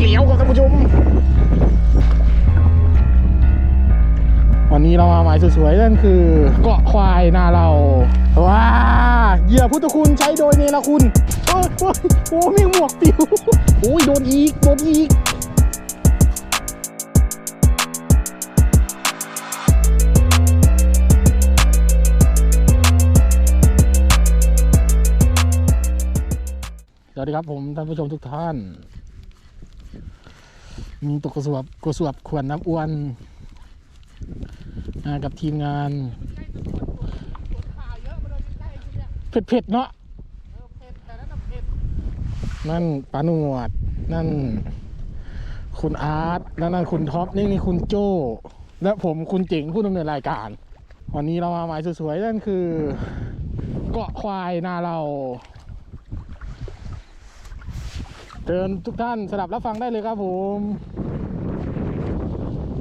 เลี้ยวครับท่านผู้ชม วันนี้เรามาหมายสวยๆนั่นคือ เกาะควายนาเราว้าเหยื่อพุทธคุณใช้โดยเนรคุณโอ้ยโอ้ยโอ้ยมีหมวกปิวโอ้ยโดนอีกโดนอีกสวัสดีครับผมท่านผู้ชมทุกท่าน ตกกระสวบกระสวบขวดน้ำอ้วนกับทีมงานเผ็ดๆเนาะนั่นปาหนวด นั่น คุณอาร์ตแล้วนั่นคุณท็อปนี่นี่คุณโจ้และผมคุณเจ๋งผู้ดำเนินรายการ วันนี้เรามาหมายสวยๆนั่นคือ เกาะควายนาเรา เชิญทุกท่านสลับรับฟังได้เลยครับผม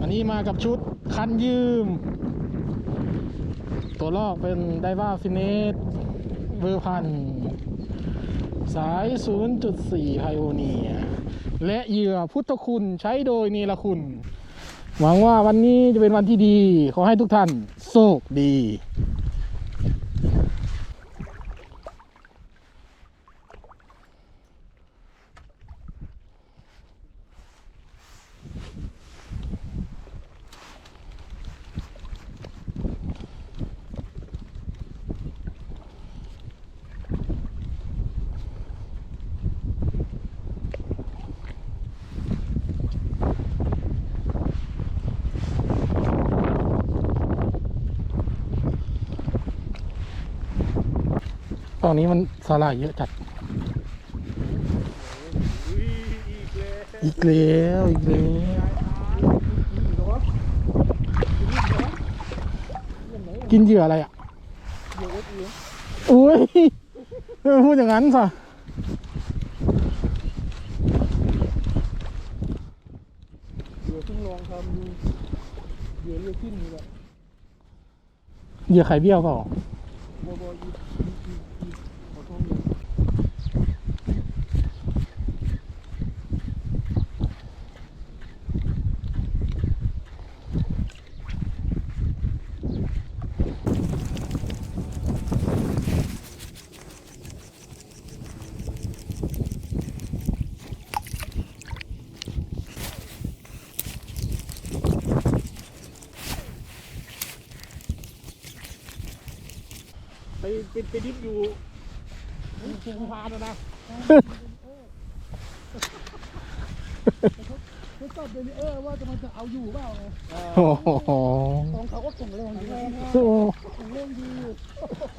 อันนี้มากับชุดคันยืม ตัวลอกเป็นไดว่าฟินเนสเวอร์พัน สาย 0.4 ไพโอเนีย และเหยื่อพุทธคุณใช้โดยนีละคุณ หวังว่าวันนี้จะเป็นวันที่ดี ขอให้ทุกท่านโชคดี อนนี้มันสาหร่ายเยอะจัด อีกแล้วอีกแล้วกินเหยื่ออะไรอะอุ้ยไม่พูดอย่างนั้นสิเดี๋ยวเพิ่งลองทำดูเดี๋ยวเรียกขึ้นนี่แหละเหยื่อไข่เบี้ยวเปล่าบอบอยิบยิบยิบยิบขอโทษเลย ไปไปไปดิฟอยู่ภูพานนะทดสอบเดลิเออร์ว่าจะมันจะเอาอยู่เปล่าไงโอ้โหของเขาก็แข็งแรงอยู่แรงนะสู้แข็งแรงดี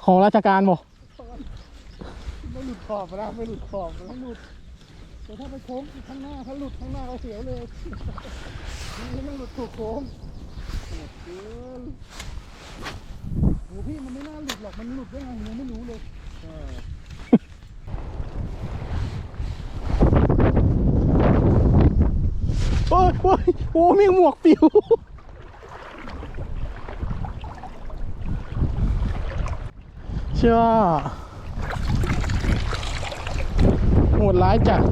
ของราชการบ่ไม่หลุดขอบนะไม่หลุดขอบไม่หลุดแต่ถ้าไปโค้งข้างหน้าถ้าหลุดข้างหน้าเราเสียวเลยนี่มันหลุดถูกโค้งโหดเกินโห พี่มันไม่น่าหลุดหรอก มันหลุดได้ไงยังไม่รู้เลยโอ้ยโอ้ยโอ้มีหมวกปิวเชื่อว่าโหดร้ายจัด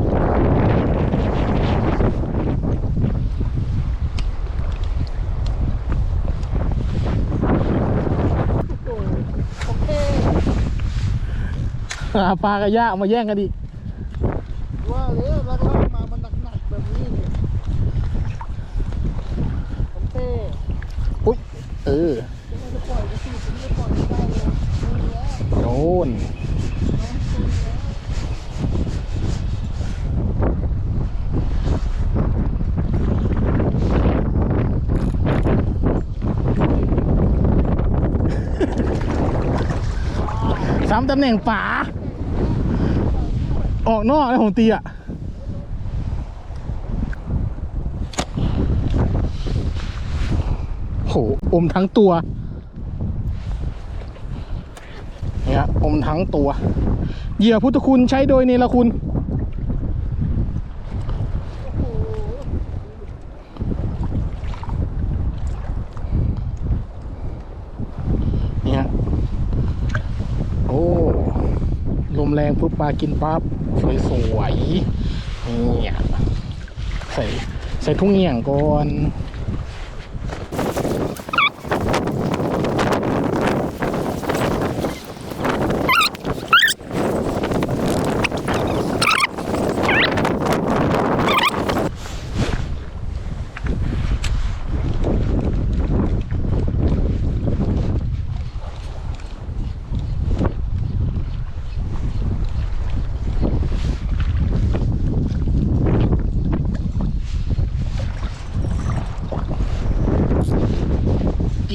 โอ้โอเค หาปลากระยาเอามาแย่งกันอีกว่าเลยลากลากมา มันหนักๆแบบนี้นี่ผมเต้อุ้ยเออจะจะปล่อยก็สิผมไม่ปล่อยไม่ได้เลยนี่แหละโดนสามตำแหน่งป๋า ออกนอกแล้วผมตีอะโหอมทั้งตัวเนี่ยอมทั้งตัว เหยื่อพุทธคุณใช้โดยเนรคุณ เนี่ย โอ้ ลมแรง ปุ๊บปลากินปั๊บสวยๆเนี่ยใส่ใส่ทุ่งเหี่ยงก่อน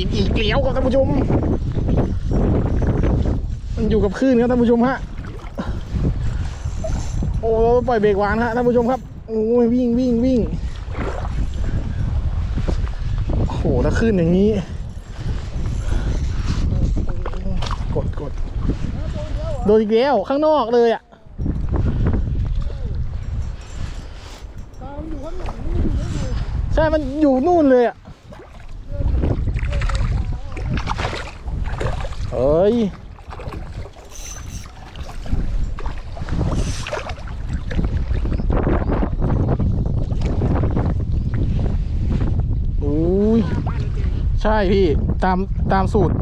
กินอีกเกลียวครับท่านผู้ชม มันอยู่กับคลื่นครับท่านผู้ชมฮะ โอ้ปล่อยเบรกหวานฮะท่านผู้ชมครับ โอ้ยวิ่งวิ่งวิ่ง โอ้โหแล้วคลื่นอย่างนี้ กดกดโดนอีกแล้วข้างนอกเลยอะใช่ มันอยู่นู่นเลยอะ เฮ้ยอุ้ยใช่พี่ ตาม ตามสูตร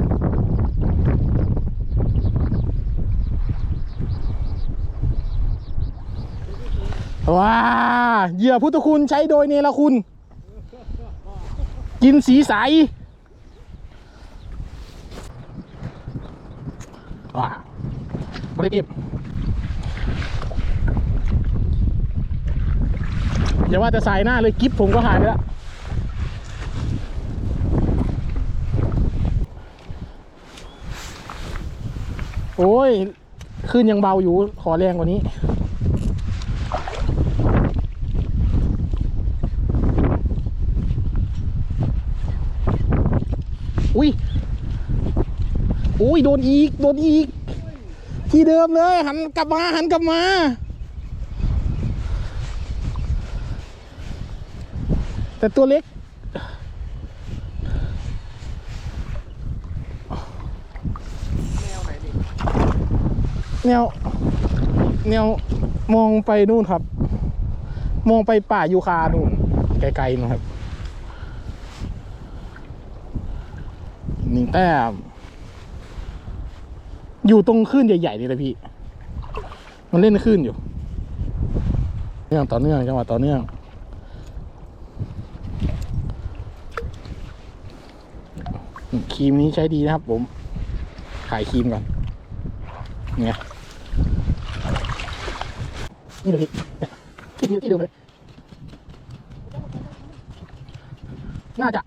ว้า เหยื่อพุทธคุณใช้โดยเนรคุณ กินสีใสว้า บริบอย่าว่าแต่สายหน้าเลยกิฟผมก็หายไปแล้วโอ้ยขึ้นยังเบาอยู่ขอแรงกว่านี้ อุ้ยอุ้ยโดนอีก โดนอีก ที่เดิมเลยหันกลับมาหันกลับมา แต่ตัวเล็ก แนว แนวมองไปนู่นครับ มองไปป่ายูคานู่นไกลๆนู่นครับหนึ่งแต้ม อยู่ตรงคลื่นใหญ่ๆนี่แหละพี่ มันเล่นคลื่นอยู่เนื่องต่อเนื่องจังหวะต่อเนื่องครีมนี้ใช้ดีนะครับ ผม ขายครีมก่อนเนี่ยนี่เลยพี่ที่ดูที่ดิมเลยน่าจะ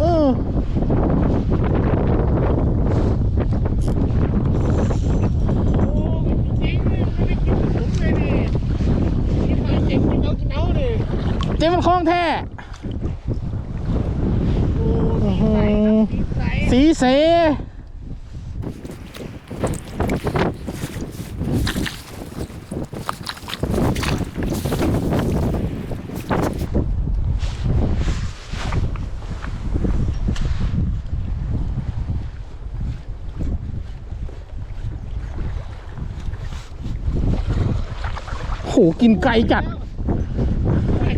เออ จริงเลยไม่ได้กินผมเลยดิกินไปเจ็บกินเอากินเอาดิ เจ๊มันคล้องแท้โอ้สีใสครับสีใสสีเสโหกินไก่จัด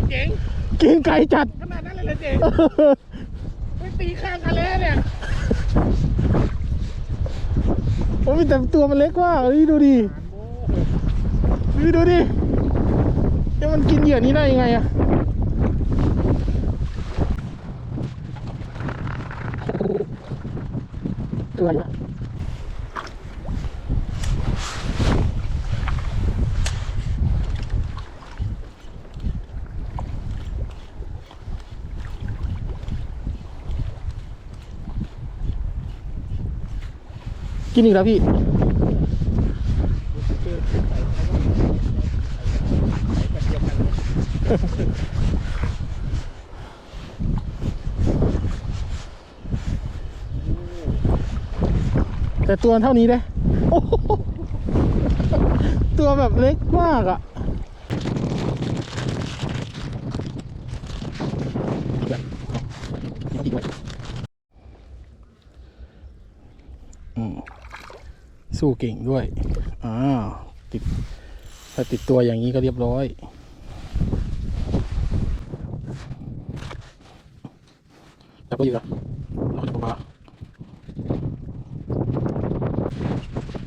เจ๋งกินไก่จัดขนาดนั้นเลยเหรอเจ๋งไม่ตีข้างกันเลยเนี่ยโอ้ยแต่ตัวมันเล็กว่ากเฮ้ยดูดิเฮ้ยดูดิแล้วมันกินเหยื่อนี้ได้ยังไงอะตัวใหญ่ กินอีกแล้วพี่ แต่ตัวเท่านี้เด้โอ้ตัวแบบเล็กมากอะ่ะอื สู้เก่งด้วยอ่าติดถ้าติดตัวอย่างนี้ก็เรียบร้อย จับก็อยู่แล้วเราจะบอกว่า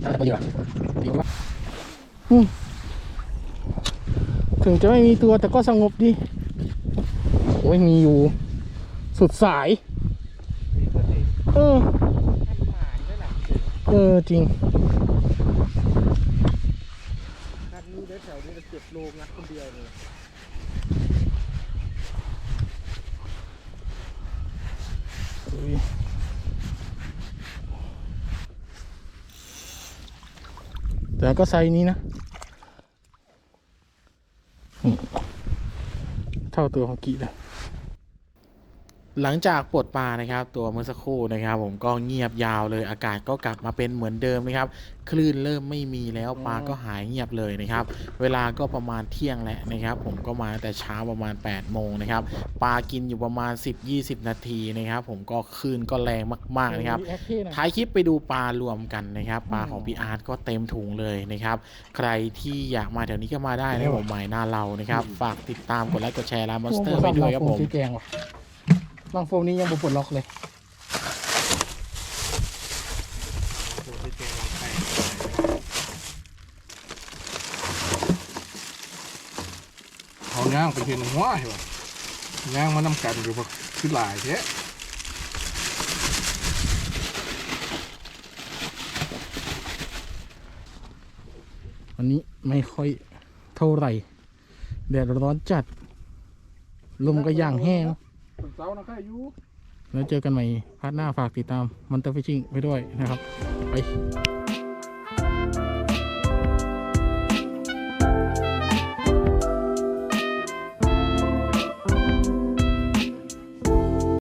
จับก็อยู่แล้วดีกว่าอืมถึงจะไม่มีตัวแต่ก็สงบดี โอ้ยมีอยู่ สุดสาย เออ เออ จริง นัดนี้ได้แถวนี้จะเจ็บโล งัดคนเดียวเลยแต่ก็ไซส์นี้นะอืมเท่าตัวของกีเลย หลังจากปลดปลานะครับ ตัวเมื่อสักครู่นะครับ ผมก็เงียบยาวเลยอากาศก็กลับมาเป็นเหมือนเดิมนะครับ คลื่นเริ่มไม่มีแล้วปลาก็หายเงียบเลยนะครับ เวลาก็ประมาณเที่ยงแล้วนะครับ ผมก็มาตั้งแต่เช้าประมาณ8ปดโมงนะครับปลากินอยู่ประมาณ 10-20 นาทีนะครับ ผมก็คลื่นก็แรงมากๆนะครับท้ายคลิปไปดูปลารวมกันนะครับปลาของพี่อาร์ตก็เต็มถุงเลยนะครับ ใครที่อยากมาแถวนี้ก็มาได้นะครับผมหมายหน้าเรานะครับ ฝากติดตามกดไลค์กดแชร์ร้านมอนสเตอร์ไปด้วยครับผมแกงว่ะ ลังโฟมนี้ยังบ่ปลดล็อกเลยเขาย่างไปเห็นหัวเหรอย่างมานำกันอยู่บ่คือหลายแท้วันนี้ไม่ค่อยเท่าไหร่ แดดร้อนจัด ลมก็ย่างแห้งเสานะค่ะอยู่แล้วเจอกันใหม่พาร์ทหน้าฝากติดตามมันเตอร์ฟิชชิ่งไปด้วยนะครับ ไป